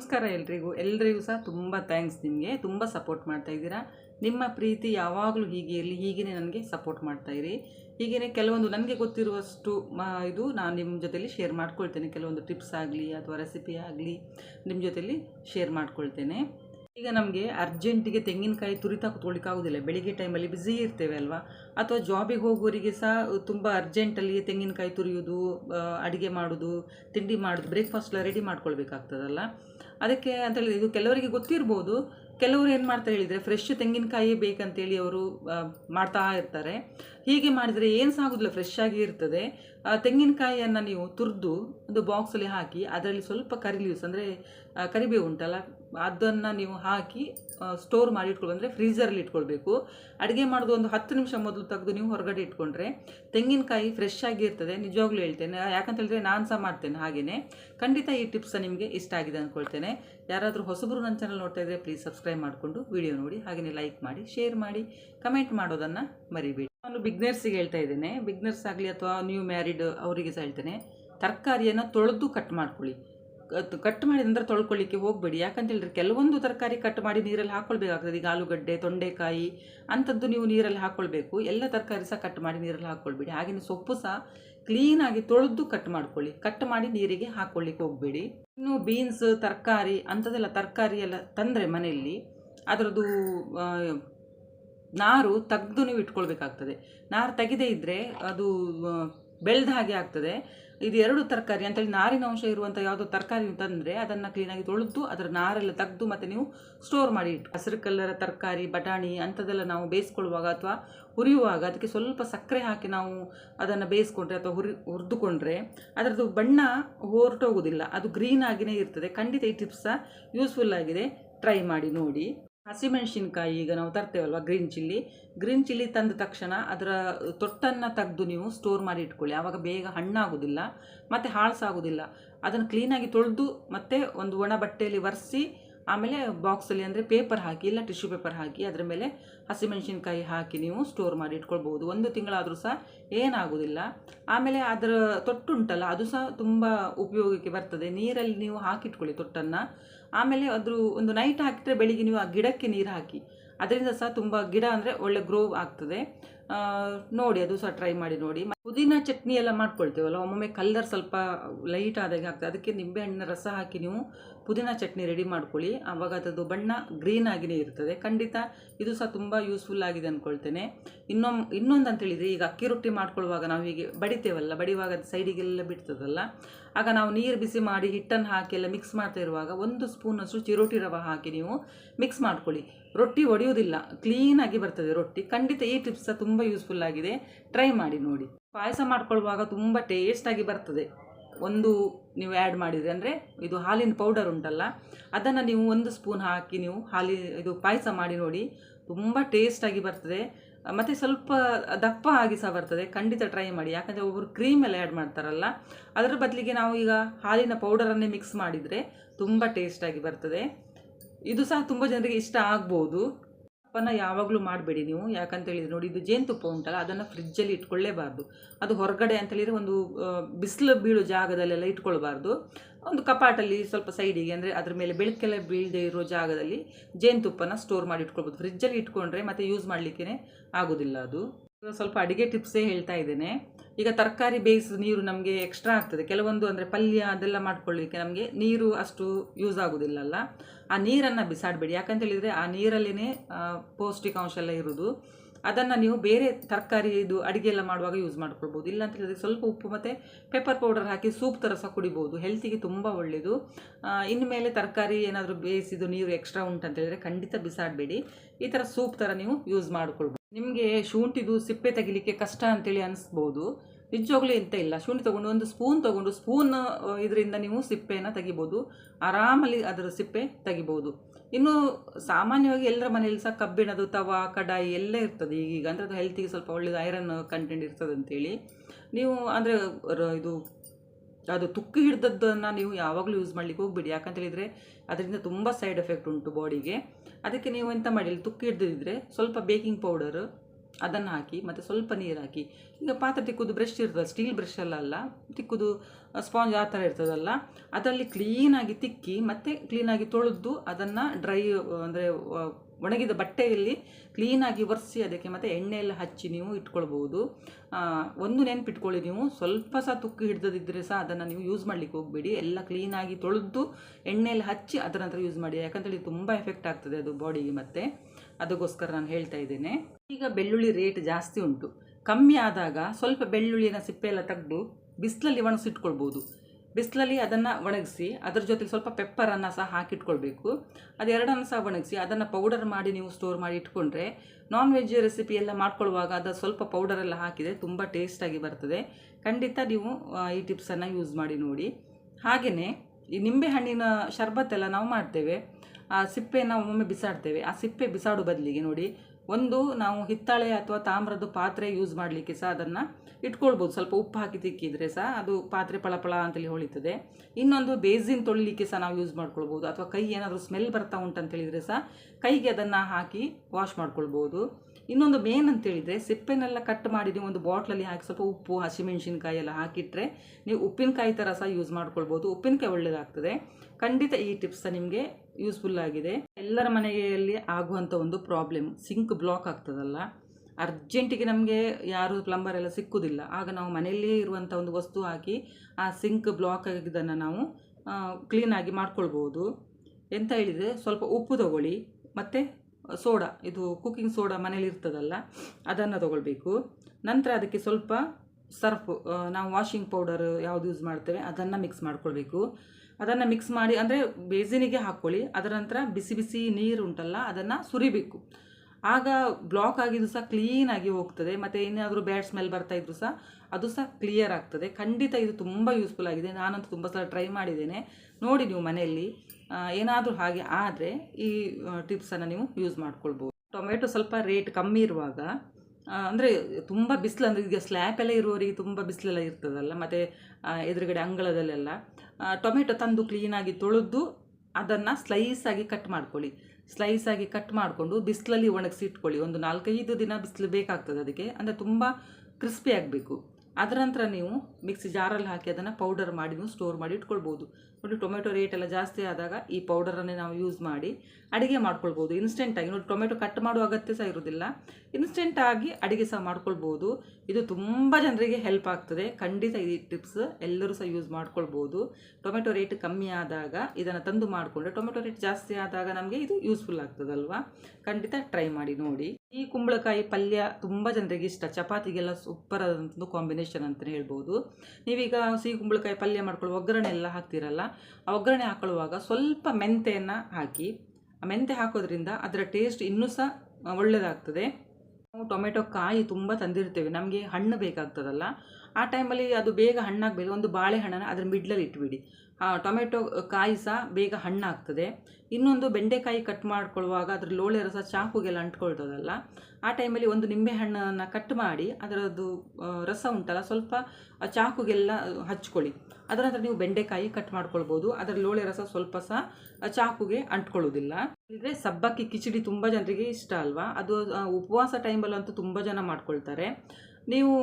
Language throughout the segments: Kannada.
ನಮಸ್ಕಾರ ಎಲ್ರಿಗೂ. ಎಲ್ರಿಗೂ ಸಹ ತುಂಬ ಥ್ಯಾಂಕ್ಸ್ ನಿಮಗೆ. ತುಂಬ ಸಪೋರ್ಟ್ ಮಾಡ್ತಾ ಇದ್ದೀರಾ. ನಿಮ್ಮ ಪ್ರೀತಿ ಯಾವಾಗಲೂ ಹೀಗೆ ಇರಲಿ. ಹೀಗೇ ನನಗೆ ಸಪೋರ್ಟ್ ಮಾಡ್ತಾ ಇರಿ. ಹೀಗೇ ಕೆಲವೊಂದು ನನಗೆ ಗೊತ್ತಿರುವಷ್ಟು ಇದು ನಾನು ನಿಮ್ಮ ಜೊತೆಲಿ ಶೇರ್ ಮಾಡ್ಕೊಳ್ತೇನೆ. ಕೆಲವೊಂದು ಟಿಪ್ಸ್ ಆಗಲಿ ಅಥವಾ ರೆಸಿಪಿ ಆಗಲಿ ನಿಮ್ಮ ಜೊತೆಲಿ ಶೇರ್ ಮಾಡ್ಕೊಳ್ತೇನೆ. ಈಗ ನಮಗೆ ಅರ್ಜೆಂಟಿಗೆ ತೆಂಗಿನಕಾಯಿ ತುರಿತಾ ಕೂತ್ಕೊಳ್ಳಿಕ್ಕಾಗೋದಿಲ್ಲ ಬೆಳಿಗ್ಗೆ ಟೈಮಲ್ಲಿ ಬ್ಯುಸಿ ಇರ್ತೇವೆ ಅಲ್ವಾ? ಅಥವಾ ಜಾಬಿಗೆ ಹೋಗೋರಿಗೆ ಸಹ ತುಂಬ ಅರ್ಜೆಂಟಲ್ಲಿ ತೆಂಗಿನಕಾಯಿ ತುರಿಯೋದು ಅಡುಗೆ ಮಾಡೋದು, ತಿಂಡಿ ಮಾಡೋದು ಬ್ರೇಕ್ಫಾಸ್ಟ್ ರೆಡಿ ಮಾಡ್ಕೊಳ್ಬೇಕಾಗ್ತದಲ್ಲ? ಅದಕ್ಕೆ ಅಂತ ಹೇಳಿದ್ರೆ ಇದು ಕೆಲವರಿಗೆ ಗೊತ್ತಿರ್ಬೋದು. ಕೆಲವರು ಏನು ಮಾಡ್ತಾರೆ ಹೇಳಿದರೆ ಫ್ರೆಶ್ ತೆಂಗಿನಕಾಯಿ ಬೇಕಂತೇಳಿ ಅವರು ಮಾಡ್ತಾ ಇರ್ತಾರೆ. ಹೀಗೆ ಮಾಡಿದರೆ ಏನು ಸಾಗೋದಿಲ್ಲ ಫ್ರೆಶ್ ಆಗಿ ಇರ್ತದೆ. ತೆಂಗಿನಕಾಯಿಯನ್ನು ನೀವು ತುರಿದು ಒಂದು ಬಾಕ್ಸಲ್ಲಿ ಹಾಕಿ, ಅದರಲ್ಲಿ ಸ್ವಲ್ಪ ಕರಿ ಲೀವ್ಸ್ ಅಂದರೆ ಕರಿಬೇವು ಉಂಟಲ್ಲ, ಅದನ್ನು ನೀವು ಹಾಕಿ ಸ್ಟೋರ್ ಮಾಡಿ ಇಟ್ಕೊಳ್ಬೇಕು. ಅಂದರೆ ಫ್ರೀಝರಲ್ಲಿ ಇಟ್ಕೊಳ್ಬೇಕು. ಅಡುಗೆ ಮಾಡೋದು ಒಂದು ಹತ್ತು ನಿಮಿಷ ಮೊದಲು ತೆಗೆದು ನೀವು ಹೊರಗಡೆ ಇಟ್ಕೊಂಡ್ರೆ ತೆಂಗಿನಕಾಯಿ ಫ್ರೆಶ್ ಆಗಿ ಇರ್ತದೆ. ನಿಜವಾಗ್ಲೂ ಹೇಳ್ತೇನೆ. ಯಾಕಂತ ಹೇಳಿದ್ರೆ ನಾನು ಸಹ ಮಾಡ್ತೇನೆ ಹಾಗೆಯೇ ಖಂಡಿತ ಈ ಟಿಪ್ಸ್ ನಿಮಗೆ ಇಷ್ಟ ಆಗಿದೆ ಅಂದ್ಕೊಳ್ತೇನೆ ಯಾರಾದರೂ ಹೊಸಬರು ನನ್ನ ಚಾನಲ್ ನೋಡ್ತಾ ಇದ್ದರೆ ಪ್ಲೀಸ್ ಸಬ್ಸ್ಕ್ರೈಬ್ ಮಾಡಿಕೊಂಡು ವಿಡಿಯೋ ನೋಡಿ. ಹಾಗೆಯೇ ಲೈಕ್ ಮಾಡಿ ಶೇರ್ ಮಾಡಿ ಕಮೆಂಟ್ ಮಾಡೋದನ್ನು ಮರಿಬೇಡಿ. ನಾನು ಬಿಗ್ನರ್ಸಿಗೆ ಹೇಳ್ತಾ ಇದ್ದೇನೆ. ಬಿಗ್ನರ್ಸ್ ಆಗಲಿ ಅಥವಾ ನ್ಯೂ ಮ್ಯಾರಿಡ್ ಅವರಿಗೆ ಸಹ ಹೇಳ್ತೇನೆ. ತರಕಾರಿಯನ್ನು ತೊಳೆದು ಕಟ್ ಮಾಡ್ಕೊಳ್ಳಿ. ಕಟ್- ಮಾಡಿದಂದ್ರೆ ತೊಳ್ಕೊಳ್ಳಿಕ್ಕೆ ಹೋಗಬೇಡಿ. ಯಾಕಂತ ಹೇಳಿದ್ರೆ ಕೆಲವೊಂದು ತರಕಾರಿ ಕಟ್ ಮಾಡಿ ನೀರಲ್ಲಿ ಹಾಕ್ಕೊಳ್ಬೇಕಾಗ್ತದೆ ಈಗ ಆಲೂಗಡ್ಡೆ, ತೊಂಡೆಕಾಯಿ ಅಂಥದ್ದು ನೀವು ನೀರಲ್ಲಿ ಹಾಕ್ಕೊಳ್ಬೇಕು ಎಲ್ಲ ತರಕಾರಿ ಸಹ ಕಟ್ ಮಾಡಿ ನೀರಲ್ಲಿ ಹಾಕ್ಕೊಳ್ಬೇಡಿ ಹಾಗೆಯೇ ಸೊಪ್ಪು ಸಹ ಕ್ಲೀನಾಗಿ ತೊಳೆದು ಕಟ್ ಮಾಡ್ಕೊಳ್ಳಿ. ಕಟ್ ಮಾಡಿ ನೀರಿಗೆ ಹಾಕ್ಕೊಳ್ಳಿಕ್ಕೆ ಹೋಗಬೇಡಿ. ಇನ್ನು ಬೀನ್ಸ್ ತರಕಾರಿ ಅಂಥದ್ದೆಲ್ಲ ತರಕಾರಿ ಎಲ್ಲ ತಂದರೆ ಮನೆಯಲ್ಲಿ ಅದರದ್ದು ನಾರು ತೆಗೆದು ನೀವು ಇಟ್ಕೊಳ್ಬೇಕಾಗ್ತದೆ. ನಾರು ತೆಗೆದೇ ಇದ್ದರೆ ಅದು ಬೆಳೆದ ಹಾಗೆ ಆಗ್ತದೆ. ಇದು ಎರಡು ತರಕಾರಿ ಅಂತೇಳಿ ನಾರಿನ ಅಂಶ ಇರುವಂಥ ಯಾವುದೋ ತರಕಾರಿ ತಂದರೆ ಅದನ್ನು ಕ್ಲೀನಾಗಿ ತೊಳೆದು ಅದರ ನಾರೆಲ್ಲ ತೆಗೆದು ಮತ್ತು ನೀವು ಸ್ಟೋರ್ ಮಾಡಿ ಇಟ್ಟು ಹಸಿರು ಕಲ್ಲರ ತರಕಾರಿ, ಬಟಾಣಿ ಅಂಥದ್ದೆಲ್ಲ ನಾವು ಬೇಯಿಸ್ಕೊಳ್ಳುವಾಗ ಅಥವಾ ಹುರಿಯುವಾಗ ಅದಕ್ಕೆ ಸ್ವಲ್ಪ ಸಕ್ಕರೆ ಹಾಕಿ ನಾವು ಅದನ್ನು ಬೇಯಿಸ್ಕೊಂಡ್ರೆ ಅಥವಾ ಹುರಿ, ಹುರಿದುಕೊಂಡ್ರೆ ಅದರದ್ದು ಬಣ್ಣ ಹೊರಟೋಗೋದಿಲ್ಲ. ಅದು ಗ್ರೀನ್ ಆಗಿನೇ ಇರ್ತದೆ. ಖಂಡಿತ ಈ ಟಿಪ್ಸ್ ಯೂಸ್ಫುಲ್ ಆಗಿದೆ. ಟ್ರೈ ಮಾಡಿ ನೋಡಿ. ಹಸಿಮೆಣಸಿನ್ಕಾಯಿ ಈಗ ನಾವು ತರ್ತೇವಲ್ವ ಗ್ರೀನ್ ಚಿಲ್ಲಿ ಗ್ರೀನ್ ಚಿಲ್ಲಿ ತಂದ ತಕ್ಷಣ ಅದರ ತೊಟ್ಟನ್ನು ತೆಗೆದು ನೀವು ಸ್ಟೋರ್ ಮಾಡಿ ಇಟ್ಕೊಳ್ಳಿ. ಆವಾಗ ಬೇಗ ಹಣ್ಣಾಗೋದಿಲ್ಲ, ಮತ್ತು ಹಾಳಸಾಗೋದಿಲ್ಲ ಅದನ್ನು ಕ್ಲೀನಾಗಿ ತೊಳೆದು ಮತ್ತೆ ಒಂದು ಒಣ ಬಟ್ಟೆಯಲ್ಲಿ ಒರೆಸಿ ಆಮೇಲೆ ಬಾಕ್ಸಲ್ಲಿ ಅಂದರೆ ಪೇಪರ್ ಹಾಕಿ, ಇಲ್ಲ ಟಿಶ್ಯೂ ಪೇಪರ್ ಹಾಕಿ, ಅದರ ಮೇಲೆ ಹಸಿಮೆಣಸಿನ್ಕಾಯಿ ಹಾಕಿ ನೀವು ಸ್ಟೋರ್ ಮಾಡಿ ಇಟ್ಕೊಳ್ಬೋದು ಒಂದು ತಿಂಗಳಾದರೂ ಸಹ ಏನಾಗೋದಿಲ್ಲ. ಆಮೇಲೆ ಅದರ ತೊಟ್ಟುಂಟಲ್ಲ ಅದು ಸಹ ತುಂಬ ಉಪಯೋಗಕ್ಕೆ ಬರ್ತದೆ. ನೀರಲ್ಲಿ ನೀವು ಹಾಕಿಟ್ಕೊಳ್ಳಿ ತೊಟ್ಟನ್ನು. ಆಮೇಲೆ ಅದ್ರ ಒಂದು ನೈಟ್ ಹಾಕಿದರೆ ಬೆಳಿಗ್ಗೆ ನೀವು ಆ ಗಿಡಕ್ಕೆ ನೀರು ಹಾಕಿ, ಅದರಿಂದ ಸಹ ತುಂಬ ಗಿಡ ಅಂದರೆ ಒಳ್ಳೆ ಗ್ರೋ ಆಗ್ತದೆ. ನೋಡಿ, ಅದು ಸಹ ಟ್ರೈ ಮಾಡಿ ನೋಡಿ. ಪುದೀನ ಚಟ್ನಿ ಎಲ್ಲ ಮಾಡ್ಕೊಳ್ತೇವಲ್ಲ, ಒಮ್ಮೊಮ್ಮೆ ಕಲ್ಲರ್ ಸ್ವಲ್ಪ ಲೈಟ್ ಆದಾಗ ಆಗ್ತದೆ. ಅದಕ್ಕೆ ನಿಂಬೆಹಣ್ಣಿನ ರಸ ಹಾಕಿ ನೀವು ಪುದೀನ ಚಟ್ನಿ ರೆಡಿ ಮಾಡ್ಕೊಳ್ಳಿ. ಆವಾಗ ಅದರದ್ದು ಬಣ್ಣ ಗ್ರೀನ್ ಆಗಿನೇ ಇರ್ತದೆ. ಖಂಡಿತ ಇದು ಸಹ ತುಂಬ ಯೂಸ್ಫುಲ್ ಆಗಿದೆ ಅಂದ್ಕೊಳ್ತೇನೆ ಇನ್ನೊಮ್ಮೆ ಇನ್ನೊಂದು ಅಂತೇಳಿದರೆ ಈಗ ಅಕ್ಕಿ ರೊಟ್ಟಿ ಮಾಡ್ಕೊಳ್ಳುವಾಗ ನಾವು ಹೀಗೆ ಬಡಿತೇವಲ್ಲ, ಬಡಿಯುವಾಗ ಅದು ಸೈಡಿಗೆಲ್ಲ ಬಿಡ್ತದಲ್ಲ. ಆಗ ನಾವು ನೀರು ಬಿಸಿ ಮಾಡಿ ಹಿಟ್ಟನ್ನು ಹಾಕಿ ಎಲ್ಲ ಮಿಕ್ಸ್ ಮಾಡ್ತಾ ಇರುವಾಗ ಒಂದು ಸ್ಪೂನಷ್ಟು ಚಿರೋಟಿ ರವ ಹಾಕಿ ನೀವು ಮಿಕ್ಸ್ ಮಾಡ್ಕೊಳ್ಳಿ. ರೊಟ್ಟಿ ಒಡೆಯೋದಿಲ್ಲ ಕ್ಲೀನಾಗಿ ಬರ್ತದೆ ರೊಟ್ಟಿ. ಖಂಡಿತ ಈ ಟಿಪ್ಸ್ ಸಹ ತುಂಬ ಯೂಸ್ಫುಲ್ ಆಗಿದೆ. ಟ್ರೈ ಮಾಡಿ ನೋಡಿ. ಪಾಯಸ ಮಾಡ್ಕೊಳ್ಳುವಾಗ ತುಂಬ ಟೇಸ್ಟಾಗಿ ಬರ್ತದೆ. ಒಂದು ನೀವು ಆ್ಯಡ್ ಮಾಡಿದರೆ ಅಂದರೆ ಇದು ಹಾಲಿನ ಪೌಡರ್ ಉಂಟಲ್ಲ, ಅದನ್ನು ನೀವು ಒಂದು ಸ್ಪೂನ್ ಹಾಕಿ ನೀವು ಹಾಲಿ ಇದು ಪಾಯಸ ಮಾಡಿ ನೋಡಿ, ತುಂಬ ಟೇಸ್ಟಾಗಿ ಬರ್ತದೆ. ಮತ್ತು ಸ್ವಲ್ಪ ದಪ್ಪ ಆಗಿ ಸಹ ಬರ್ತದೆ, ಖಂಡಿತ ಟ್ರೈ ಮಾಡಿ. ಯಾಕಂದರೆ ಒಬ್ಬರು ಕ್ರೀಮ್ ಎಲ್ಲ ಆ್ಯಡ್ ಮಾಡ್ತಾರಲ್ಲ, ಅದರ ಬದಲಿಗೆ ನಾವು ಈಗ ಹಾಲಿನ ಪೌಡರನ್ನೇ ಮಿಕ್ಸ್ ಮಾಡಿದರೆ ತುಂಬ ಟೇಸ್ಟಾಗಿ ಬರ್ತದೆ. ಇದು ಸಹ ತುಂಬ ಜನರಿಗೆ ಇಷ್ಟ ಆಗ್ಬೋದು. ತುಪ್ಪನ ಯಾವಾಗಲೂ ಮಾಡಬೇಡಿ ನೀವು. ಯಾಕಂತ ಹೇಳಿದ್ರೆ ನೋಡಿ, ಇದು ಜೇನುತುಪ್ಪ ಉಂಟಲ್ಲ, ಅದನ್ನು ಫ್ರಿಜ್ಜಲ್ಲಿ ಇಟ್ಕೊಳ್ಳೇಬಾರ್ದು. ಅದು ಹೊರಗಡೆ ಅಂತ ಹೇಳಿದರೆ ಒಂದು ಬಿಸಿಲು ಬೀಳೋ ಜಾಗದಲ್ಲೆಲ್ಲ ಇಟ್ಕೊಳ್ಬಾರ್ದು. ಒಂದು ಕಪಾಟಲ್ಲಿ ಸ್ವಲ್ಪ ಸೈಡಿಗೆ ಅಂದರೆ ಅದ್ರ ಮೇಲೆ ಬೆಳಕೆಲ್ಲ ಬೀಳದೆ ಇರೋ ಜಾಗದಲ್ಲಿ ಜೇನುತುಪ್ಪನ ಸ್ಟೋರ್ ಮಾಡಿ ಇಟ್ಕೊಳ್ಬೋದು. ಫ್ರಿಜ್ಜಲ್ಲಿ ಇಟ್ಕೊಂಡ್ರೆ ಮತ್ತೆ ಯೂಸ್ ಮಾಡಲಿಕ್ಕೆ ಆಗೋದಿಲ್ಲ ಅದು. ಸ್ವಲ್ಪ ಅಡುಗೆ ಟಿಪ್ಸೇ ಹೇಳ್ತಾ ಇದ್ದೇನೆ. ಈಗ ತರಕಾರಿ ಬೇಯಿಸಿದ ನೀರು ನಮಗೆ ಎಕ್ಸ್ಟ್ರಾ ಆಗ್ತದೆ. ಕೆಲವೊಂದು ಅಂದರೆ ಪಲ್ಯ ಅದೆಲ್ಲ ಮಾಡ್ಕೊಳ್ಳಿಕ್ಕೆ ನಮಗೆ ನೀರು ಅಷ್ಟು ಯೂಸ್ ಆಗೋದಿಲ್ಲಲ್ಲ. ಆ ನೀರನ್ನು ಬಿಸಾಡಬೇಡಿ. ಯಾಕಂತ ಹೇಳಿದರೆ ಆ ನೀರಲ್ಲೇ ಪೌಷ್ಟಿಕಾಂಶ ಎಲ್ಲ ಇರೋದು. ಅದನ್ನು ನೀವು ಬೇರೆ ತರಕಾರಿ ಇದು ಅಡುಗೆ ಎಲ್ಲ ಮಾಡುವಾಗ ಯೂಸ್ ಮಾಡ್ಕೊಳ್ಬೋದು ಇಲ್ಲ ಅಂತ ಹೇಳಿದ್ರೆ ಸ್ವಲ್ಪ ಉಪ್ಪು ಮತ್ತು ಪೆಪ್ಪರ್ ಪೌಡರ್ ಹಾಕಿ ಸೂಪ್ ಥರ ಸಹ ಕುಡಿಬೋದು ಹೆಲ್ತಿಗೆ ತುಂಬ ಒಳ್ಳೆಯದು ಇನ್ಮೇಲೆ ತರಕಾರಿ ಏನಾದರೂ ಬೇಯಿಸಿದ್ದು ನೀರು ಎಕ್ಸ್ಟ್ರಾ ಉಂಟಂತ ಹೇಳಿದರೆ ಖಂಡಿತ ಬಿಸಾಡಬೇಡಿ. ಈ ಥರ ಸೂಪ್ ಥರ ನೀವು ಯೂಸ್ ಮಾಡ್ಕೊಳ್ಬೋದು ನಿಮಗೆ ಶುಂಠಿದು ಸಿಪ್ಪೆ ತೆಗಿಲಿಕ್ಕೆ ಕಷ್ಟ ಅಂತೇಳಿ ಅನಿಸ್ಬೋದು. ನಿಜವಾಗ್ಲೂ ಎಂತ ಇಲ್ಲ. ಶುಂಠಿ ತೊಗೊಂಡು ಒಂದು ಸ್ಪೂನ್ ತೊಗೊಂಡು ಸ್ಪೂನ್ ಇದರಿಂದ ನೀವು ಸಿಪ್ಪೆಯನ್ನು ತೆಗಿಬೋದು. ಆರಾಮಲ್ಲಿ ಅದರ ಸಿಪ್ಪೆ ತೆಗಿಬೋದು. ಇನ್ನು ಸಾಮಾನ್ಯವಾಗಿ ಎಲ್ಲರ ಮನೆಯಲ್ಲಿ ಸಹ ಕಬ್ಬಿಣದು, ತವ, ಕಡಾಯಿ ಎಲ್ಲ ಇರ್ತದೆ. ಈಗೀಗ ಅಂದರೆ ಅದು ಹೆಲ್ತಿಗೆ ಸ್ವಲ್ಪ ಒಳ್ಳೆಯದು ಐರನ್ ಕಂಟೆಂಟ್ ಇರ್ತದೆ ಅಂತೇಳಿ. ನೀವು ಅಂದರೆ ಇದು ಅದು ತುಕ್ಕು ಹಿಡ್ದದ್ದನ್ನು ನೀವು ಯಾವಾಗಲೂ ಯೂಸ್ ಮಾಡಲಿಕ್ಕೆ ಹೋಗ್ಬೇಡಿ. ಯಾಕಂತ ಹೇಳಿದರೆ ಅದರಿಂದ ತುಂಬ ಸೈಡ್ ಎಫೆಕ್ಟ್ ಉಂಟು ಬಾಡಿಗೆ ಅದಕ್ಕೆ ನೀವು ಎಂತ ಮಾಡಿ ತುಕ್ಕು ಹಿಡ್ದಿದ್ರೆ ಸ್ವಲ್ಪ ಬೇಕಿಂಗ್ ಪೌಡರ್ ಅದನ್ನು ಹಾಕಿ ಮತ್ತು ಸ್ವಲ್ಪ ನೀರು ಹಾಕಿ. ಈಗ ಪಾತ್ರೆ ತಿಕ್ಕೋದು ಬ್ರಷ್ ಇರ್ತದೆ ಸ್ಟೀಲ್ ಬ್ರಷ್ ಅಲ್ಲ, ತಿಕ್ಕುದು ಸ್ಪಾಂಜ್ ಆ ಥರ ಇರ್ತದಲ್ಲ, ಅದರಲ್ಲಿ ಕ್ಲೀನಾಗಿ ತಿಕ್ಕಿ ಮತ್ತು ಕ್ಲೀನಾಗಿ ತೊಳೆದು ಅದನ್ನು ಡ್ರೈ ಅಂದರೆ ಒಣಗಿದ ಬಟ್ಟೆಯಲ್ಲಿ ಕ್ಲೀನಾಗಿ ಒರೆಸಿ ಅದಕ್ಕೆ ಮತ್ತು ಎಣ್ಣೆ ಎಲ್ಲ ಹಚ್ಚಿ ನೀವು ಇಟ್ಕೊಳ್ಬೋದು ಒಂದು ನೆನಪಿಟ್ಕೊಳ್ಳಿ ನೀವು. ಸ್ವಲ್ಪ ಸಹ ತುಕ್ಕು ಹಿಡ್ದದಿದ್ದರೆ ಸಹ ಅದನ್ನು ನೀವು ಯೂಸ್ ಮಾಡಲಿಕ್ಕೆ ಹೋಗಬೇಡಿ. ಎಲ್ಲ ಕ್ಲೀನಾಗಿ ತೊಳೆದು ಎಣ್ಣೆಯಲ್ಲಿ ಹಚ್ಚಿ ಅದರ ನಂತರ ಯೂಸ್ ಮಾಡಿ. ಯಾಕಂತೇಳಿ ತುಂಬ ಎಫೆಕ್ಟ್ ಆಗ್ತದೆ ಅದು ಬಾಡಿಗೆ ಮತ್ತೆ. ಅದಕ್ಕೋಸ್ಕರ ನಾನು ಹೇಳ್ತಾ ಇದ್ದೇನೆ. ಈಗ ಬೆಳ್ಳುಳ್ಳಿ ರೇಟ್ ಜಾಸ್ತಿ ಉಂಟು. ಕಮ್ಮಿ ಆದಾಗ ಸ್ವಲ್ಪ ಬೆಳ್ಳುಳ್ಳಿನ ಸಿಪ್ಪೆ ಎಲ್ಲ ತೆಗೆದು ಬಿಸಿಲಲ್ಲಿ ಒಣಗಿಸಿಟ್ಕೊಳ್ಬೋದು ಬಿಸಿಲಲ್ಲಿ ಅದನ್ನು ಒಣಗಿಸಿ, ಅದ್ರ ಜೊತೆಗೆ ಸ್ವಲ್ಪ ಪೆಪ್ಪರನ್ನು ಸಹ ಹಾಕಿಟ್ಕೊಳ್ಬೇಕು. ಅದೆರಡನ್ನು ಸಹ ಒಣಗಿಸಿ, ಅದನ್ನು ಪೌಡರ್ ಮಾಡಿ ನೀವು ಸ್ಟೋರ್ ಮಾಡಿ ಇಟ್ಕೊಂಡ್ರೆ ನಾನ್ ವೆಜ್ ರೆಸಿಪಿ ಎಲ್ಲ ಮಾಡ್ಕೊಳ್ಳುವಾಗ ಅದು ಸ್ವಲ್ಪ ಪೌಡರ್ ಎಲ್ಲ ಹಾಕಿದರೆ ತುಂಬ ಟೇಸ್ಟಾಗಿ ಬರ್ತದೆ. ಖಂಡಿತ ನೀವು ಈ ಟಿಪ್ಸನ್ನು ಯೂಸ್ ಮಾಡಿ ನೋಡಿ. ಹಾಗೆಯೇ ಈ ನಿಂಬೆಹಣ್ಣಿನ ಹಣ್ಣಿನ ಎಲ್ಲ ನಾವು ಮಾಡ್ತೇವೆ. ಆ ಸಿಪ್ಪೆನ ಒಮ್ಮೊಮ್ಮೆ ಬಿಸಾಡ್ತೇವೆ. ಆ ಸಿಪ್ಪೆ ಬಿಸಾಡೋ ಬದಲಿಗೆ ನೋಡಿ ಒಂದು ನಾವು ಹಿತ್ತಾಳೆ ಅಥವಾ ತಾಮ್ರದ ಪಾತ್ರೆ ಯೂಸ್ ಮಾಡಲಿಕ್ಕೆ ಸಹ ಅದನ್ನು ಇಟ್ಕೊಳ್ಬೋದು. ಸ್ವಲ್ಪ ಉಪ್ಪು ಹಾಕಿ ತಿಕ್ಕಿದರೆ ಸಹ ಅದು ಪಾತ್ರೆ ಪಳಪಳ ಅಂತೇಳಿ ಹೊಳಿತದೆ. ಇನ್ನೊಂದು ಬೇಸಿನ್ ತೊಳಿಲಿಕ್ಕೆ ಸಹ ನಾವು ಯೂಸ್ ಮಾಡ್ಕೊಳ್ಬೋದು. ಅಥವಾ ಕೈ ಏನಾದರೂ ಸ್ಮೆಲ್ ಬರ್ತಾ ಉಂಟಂತೇಳಿದರೆ ಸಹ ಕೈಗೆ ಅದನ್ನು ಹಾಕಿ ವಾಶ್ ಮಾಡ್ಕೊಳ್ಬೋದು. ಇನ್ನೊಂದು ಮೇನ್ ಅಂತೇಳಿದರೆ ಸಿಪ್ಪೆನೆಲ್ಲ ಕಟ್ ಮಾಡಿ ನೀವು ಒಂದು ಬಾಟ್ಲಲ್ಲಿ ಹಾಕಿ ಸ್ವಲ್ಪ ಉಪ್ಪು ಹಸಿಮೆಣಸಿನ್ಕಾಯಿ ಎಲ್ಲ ಹಾಕಿಟ್ರೆ ನೀವು ಉಪ್ಪಿನಕಾಯಿ ಥರ ಸಹ ಯೂಸ್ ಮಾಡ್ಕೊಳ್ಬೋದು. ಉಪ್ಪಿನಕಾಯಿ ಒಳ್ಳೆಯದಾಗ್ತದೆ ಖಂಡಿತ ಈ ಟಿಪ್ಸ್ ನಿಮಗೆ ಯೂಸ್ಫುಲ್ ಆಗಿದೆ. ಎಲ್ಲರ ಮನೆಯಲ್ಲಿ ಆಗುವಂಥ ಒಂದು ಪ್ರಾಬ್ಲಮ್, ಸಿಂಕ್ ಬ್ಲಾಕ್ ಆಗ್ತದಲ್ಲ, ಅರ್ಜೆಂಟಿಗೆ ನಮಗೆ ಯಾರು ಪ್ಲಂಬರ್ ಎಲ್ಲ ಸಿಕ್ಕುವುದಿಲ್ಲ ಆಗ ನಾವು ಮನೆಯಲ್ಲೇ ಇರುವಂಥ ಒಂದು ವಸ್ತು ಹಾಕಿ ಆ ಸಿಂಕ್ ಬ್ಲಾಕ್ ಆಗಿದ್ದನ್ನು ನಾವು ಕ್ಲೀನಾಗಿ ಮಾಡ್ಕೊಳ್ಬೋದು. ಎಂತ ಹೇಳಿದರೆ ಸ್ವಲ್ಪ ಉಪ್ಪು ತಗೊಳ್ಳಿ, ಮತ್ತು ಸೋಡಾ, ಇದು ಕುಕ್ಕಿಂಗ್ ಸೋಡಾ ಮನೇಲಿ ಇರ್ತದಲ್ಲ, ಅದನ್ನು ತಗೊಳ್ಬೇಕು. ನಂತರ ಅದಕ್ಕೆ ಸ್ವಲ್ಪ ಸರ್ಫ್ ನಾವು ವಾಷಿಂಗ್ ಪೌಡರ್ ಯಾವುದು ಯೂಸ್ ಮಾಡ್ತೇವೆ, ಅದನ್ನು ಮಿಕ್ಸ್ ಮಾಡ್ಕೊಳ್ಬೇಕು. ಅದನ್ನು ಮಿಕ್ಸ್ ಮಾಡಿ, ಅಂದರೆ ಬೇಸಿನಿಗೆ ಹಾಕ್ಕೊಳ್ಳಿ ಅದರ ನಂತರ ಬಿಸಿ ಬಿಸಿ ನೀರು ಉಂಟಲ್ಲ, ಅದನ್ನು ಸುರಿಬೇಕು. ಆಗ ಬ್ಲಾಕ್ ಆಗಿದ್ದು ಸಹ ಕ್ಲೀನಾಗಿ ಹೋಗ್ತದೆ. ಮತ್ತು ಏನಾದರೂ ಬ್ಯಾಡ್ ಸ್ಮೆಲ್ ಬರ್ತಾ ಇದ್ರು ಸಹ ಅದು ಸಹ ಕ್ಲಿಯರ್ ಆಗ್ತದೆ. ಖಂಡಿತ ಇದು ತುಂಬ ಯೂಸ್ಫುಲ್ ಆಗಿದೆ. ನಾನಂತೂ ತುಂಬ ಸಲ ಟ್ರೈ ಮಾಡಿದ್ದೇನೆ. ನೋಡಿ ನೀವು ಮನೆಯಲ್ಲಿ ಏನಾದರೂ ಹಾಗೆ ಆದರೆ ಈ ಟಿಪ್ಸನ್ನು ನೀವು ಯೂಸ್ ಮಾಡ್ಕೊಳ್ಬೋದು. ಟೊಮೆಟೊ ಸ್ವಲ್ಪ ರೇಟ್ ಕಮ್ಮಿ ಇರುವಾಗ ಅಂದರೆ ತುಂಬ ಬಿಸಿಲು ಅಂದರೆ ಈಗ ಸ್ಲ್ಯಾಪ್ ಎಲ್ಲ ಇರುವವರಿಗೆ ತುಂಬ ಬಿಸಿಲೆಲ್ಲ ಇರ್ತದಲ್ಲ, ಮತ್ತು ಎದುರುಗಡೆ ಅಂಗಳದಲ್ಲೆಲ್ಲ. ಟೊಮೆಟೊ ತಂದು ಕ್ಲೀನಾಗಿ ತೊಳೆದು ಅದನ್ನು ಸ್ಲೈಸಾಗಿ ಕಟ್ ಮಾಡ್ಕೊಳ್ಳಿ. ಸ್ಲೈಸಾಗಿ ಕಟ್ ಮಾಡಿಕೊಂಡು ಬಿಸಿಲಲ್ಲಿ ಒಣಗಿಸಿ ಇಟ್ಕೊಳ್ಳಿ ಒಂದು ನಾಲ್ಕೈದು ದಿನ ಬಿಸಿಲು ಬೇಕಾಗ್ತದೆ ಅದಕ್ಕೆ. ಅಂದರೆ ತುಂಬ ಕ್ರಿಸ್ಪಿ ಆಗಬೇಕು. ಅದರ ನಂತರ ನೀವು ಮಿಕ್ಸಿ ಜಾರಲ್ಲಿ ಹಾಕಿ ಅದನ್ನು ಪೌಡರ್ ಮಾಡಿ ನೀವು ಸ್ಟೋರ್ ಮಾಡಿ ಇಟ್ಕೊಳ್ಬೋದು. ನೋಡಿ ಟೊಮೆಟೊ ರೇಟ್ ಎಲ್ಲ ಜಾಸ್ತಿ ಆದಾಗ ಈ ಪೌಡರನ್ನೇ ನಾವು ಯೂಸ್ ಮಾಡಿ ಅಡುಗೆ ಮಾಡ್ಕೊಳ್ಬೋದು. ಇನ್ಸ್ಟೆಂಟಾಗಿ ನೋಡಿ ಟೊಮೆಟೊ ಕಟ್ ಮಾಡುವ ಅಗತ್ಯ ಸಹ ಇರೋದಿಲ್ಲ ಇನ್ಸ್ಟೆಂಟಾಗಿ ಅಡುಗೆ ಸಹ ಮಾಡ್ಕೊಳ್ಬೋದು. ಇದು ತುಂಬ ಜನರಿಗೆ ಹೆಲ್ಪ್ ಆಗ್ತದೆ. ಖಂಡಿತ ಈ ಟಿಪ್ಸ್ ಎಲ್ಲರೂ ಸಹ ಯೂಸ್ ಮಾಡ್ಕೊಳ್ಬೋದು. ಟೊಮೆಟೊ ರೇಟ್ ಕಮ್ಮಿ ಆದಾಗ ಇದನ್ನು ತಂದು ಮಾಡಿಕೊಂಡ್ರೆ ಟೊಮೆಟೊ ರೇಟ್ ಜಾಸ್ತಿ ಆದಾಗ ನಮಗೆ ಇದು ಯೂಸ್ಫುಲ್ ಆಗ್ತದಲ್ವಾ? ಖಂಡಿತ ಟ್ರೈ ಮಾಡಿ ನೋಡಿ. ಈ ಕುಂಬಳಕಾಯಿ ಪಲ್ಯ ತುಂಬ ಜನರಿಗೆ ಇಷ್ಟ. ಚಪಾತಿಗೆಲ್ಲ ಸೂಪರ್ ಆದಂಥದ್ದು ಕಾಂಬಿನೇಷನ್ ಅಂತಲೇ ಹೇಳ್ಬೋದು. ನೀವೀಗ ಸಿಹಿ ಕುಂಬಳಕಾಯಿ ಪಲ್ಯ ಮಾಡ್ಕೊಳ್ಳೋ ಒಗ್ಗರಣೆ ಎಲ್ಲ ಹಾಕ್ತಿರಲ್ಲ, ಆ ಒಗ್ಗರಣೆ ಹಾಕೊಳ್ಳುವಾಗ ಸ್ವಲ್ಪ ಮೆಂತೆಯನ್ನು ಹಾಕಿ, ಆ ಮೆಂತೆ ಹಾಕೋದ್ರಿಂದ ಅದರ ಟೇಸ್ಟ್ ಇನ್ನೂ ಸಹ ಒಳ್ಳೆಯದಾಗ್ತದೆ ನಾವು ಟೊಮೆಟೊ ಕಾಯಿ ತುಂಬ ತಂದಿರ್ತೇವೆ. ನಮಗೆ ಹಣ್ಣು ಬೇಕಾಗ್ತದಲ್ಲ ಆ ಟೈಮಲ್ಲಿ ಅದು ಬೇಗ ಹಣ್ಣಾಗಬೇಕು, ಒಂದು ಬಾಳೆಹಣ್ಣನ್ನು ಅದರ ಮಿಡ್ಲಲ್ಲಿ ಇಟ್ಬಿಡಿ. ಟೊಮೆಟೊ ಕಾಯಿ ಸಹ ಬೇಗ ಹಣ್ಣಾಗ್ತದೆ. ಇನ್ನೊಂದು ಬೆಂಡೆಕಾಯಿ ಕಟ್ ಮಾಡ್ಕೊಳ್ಳುವಾಗ ಅದ್ರ ಲೋಳೆ ರಸ ಚಾಕುಗೆಲ್ಲ ಅಂಟ್ಕೊಳ್ತದಲ್ಲ, ಆ ಟೈಮಲ್ಲಿ ಒಂದು ನಿಂಬೆ ಹಣ್ಣನ್ನು ಕಟ್ ಮಾಡಿ ಅದರದ್ದು ರಸ ಉಂಟಲ್ಲ, ಸ್ವಲ್ಪ ಚಾಕುಗೆಲ್ಲ ಹಚ್ಕೊಳ್ಳಿ. ಅದರ ನಂತರ ನೀವು ಬೆಂಡೆಕಾಯಿ ಕಟ್ ಮಾಡ್ಕೊಳ್ಬೋದು. ಅದರ ಲೋಳೆ ರಸ ಸ್ವಲ್ಪ ಸಹ ಚಾಕುಗೆ ಅಂಟ್ಕೊಳ್ಳೋದಿಲ್ಲ ಇದ್ರೆ ಸಬ್ಬಕ್ಕಿ ಕಿಚಡಿ ತುಂಬ ಜನರಿಗೆ ಇಷ್ಟ ಅಲ್ವಾ? ಅದು ಉಪವಾಸ ಟೈಮಲ್ಲಂತೂ ತುಂಬ ಜನ ಮಾಡ್ಕೊಳ್ತಾರೆ. ನೀವು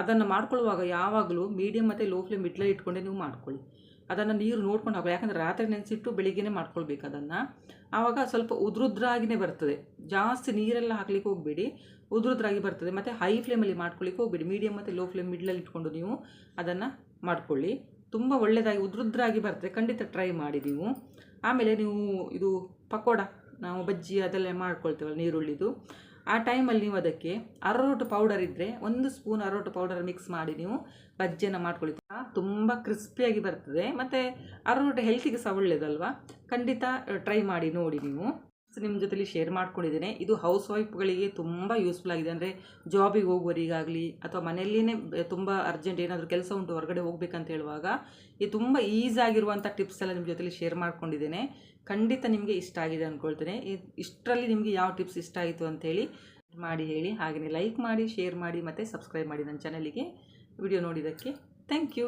ಅದನ್ನು ಮಾಡ್ಕೊಳ್ಳುವಾಗ ಯಾವಾಗಲೂ ಮೀಡಿಯಮ್ ಮತ್ತು ಲೋ ಫ್ಲೇಮ್ ಇಟ್ಲೇ ಇಟ್ಕೊಂಡೆ ನೀವು ಮಾಡ್ಕೊಳ್ಳಿ. ಅದನ್ನು ನೀರು ನೋಡ್ಕೊಂಡು ಹಾಕೋ ಯಾಕಂದರೆ ರಾತ್ರಿ ನೆನೆಸಿಟ್ಟು ಬೆಳಿಗ್ಗೆನೇ ಮಾಡ್ಕೊಳ್ಬೇಕು ಅದನ್ನು. ಆವಾಗ ಸ್ವಲ್ಪ ಉದ್ರುದ್ರಾಗಿನೇ ಬರ್ತದೆ. ಜಾಸ್ತಿ ನೀರೆಲ್ಲ ಹಾಕ್ಲಿಕ್ಕೆ ಹೋಗಬೇಡಿ. ಉದ್ರುದ್ರಾಗಿ ಬರ್ತದೆ. ಮತ್ತು ಹೈ ಫ್ಲೇಮಲ್ಲಿ ಮಾಡ್ಕೊಳ್ಳಿಕ್ಕೆ ಹೋಗಬೇಡಿ. ಮೀಡಿಯಮ್ ಮತ್ತು ಲೋ ಫ್ಲೇಮ್ ಮಿಡ್ಲಲ್ಲಿ ಇಟ್ಕೊಂಡು ನೀವು ಅದನ್ನು ಮಾಡ್ಕೊಳ್ಳಿ. ತುಂಬ ಒಳ್ಳೆಯದಾಗಿ ಉದ್ರುದ್ರಾಗಿ ಬರ್ತದೆ. ಖಂಡಿತ ಟ್ರೈ ಮಾಡಿ ನೀವು. ಆಮೇಲೆ ನೀವು ಇದು ಪಕೋಡ, ನಾವು ಬಜ್ಜಿ ಅದೆಲ್ಲ ಮಾಡ್ಕೊಳ್ತೇವಲ್ಲ ನೀರುಳ್ಳಿದು. ಆ ಟೈಮಲ್ಲಿ ನೀವು ಅದಕ್ಕೆ ಅರೋಟು ಪೌಡರ್ ಇದ್ದರೆ ಒಂದು ಸ್ಪೂನ್ ಅರೋಟು ಪೌಡರ್ ಮಿಕ್ಸ್ ಮಾಡಿ ನೀವು ಬಜ್ಜಿಯನ್ನು ಮಾಡ್ಕೊಳ್ಳಿ ತುಂಬ ಕ್ರಿಸ್ಪಿಯಾಗಿ ಬರ್ತದೆ. ಮತ್ತು ಅರೋಟು ಹೆಲ್ತಿಗೆ ಸಹ ಒಳ್ಳೆಯದಲ್ವಾ ಖಂಡಿತ ಟ್ರೈ ಮಾಡಿ ನೋಡಿ ನೀವು. ನಿಮ್ಮ ಜೊತೆಲಿ ಶೇರ್ ಮಾಡ್ಕೊಂಡಿದ್ದೇನೆ. ಇದು ಹೌಸ್ ವೈಫ್ಗಳಿಗೆ ತುಂಬ ಯೂಸ್ಫುಲ್ ಆಗಿದೆ. ಅಂದರೆ ಜಾಬಿಗೆ ಹೋಗುವರಿಗಾಗಲಿ ಅಥವಾ ಮನೆಯಲ್ಲಿನೇ ತುಂಬ ಅರ್ಜೆಂಟ್ ಏನಾದರೂ ಕೆಲಸ ಉಂಟು, ಹೊರಗಡೆ ಹೋಗ್ಬೇಕಂತ ಹೇಳುವಾಗ ಇದು ತುಂಬ ಈಸಾಗಿರುವಂಥ ಟಿಪ್ಸ್ ಎಲ್ಲ ನಿಮ್ಮ ಜೊತೆಲಿ ಶೇರ್ ಮಾಡ್ಕೊಂಡಿದ್ದೇನೆ. ಖಂಡಿತ ನಿಮಗೆ ಇಷ್ಟ ಆಗಿದೆ ಅಂದ್ಕೊಳ್ತೇನೆ ಇಷ್ಟರಲ್ಲಿ ನಿಮಗೆ ಯಾವ ಟಿಪ್ಸ್ ಇಷ್ಟ ಆಯಿತು ಅಂಥೇಳಿ ಮಾಡಿ ಹೇಳಿ. ಹಾಗೆಯೇ ಲೈಕ್ ಮಾಡಿ ಶೇರ್ ಮಾಡಿ, ಮತ್ತು ಸಬ್ಸ್ಕ್ರೈಬ್ ಮಾಡಿ ನನ್ನ ಚಾನಲಿಗೆ ವಿಡಿಯೋ ನೋಡಿದ್ದಕ್ಕೆ ಥ್ಯಾಂಕ್ ಯು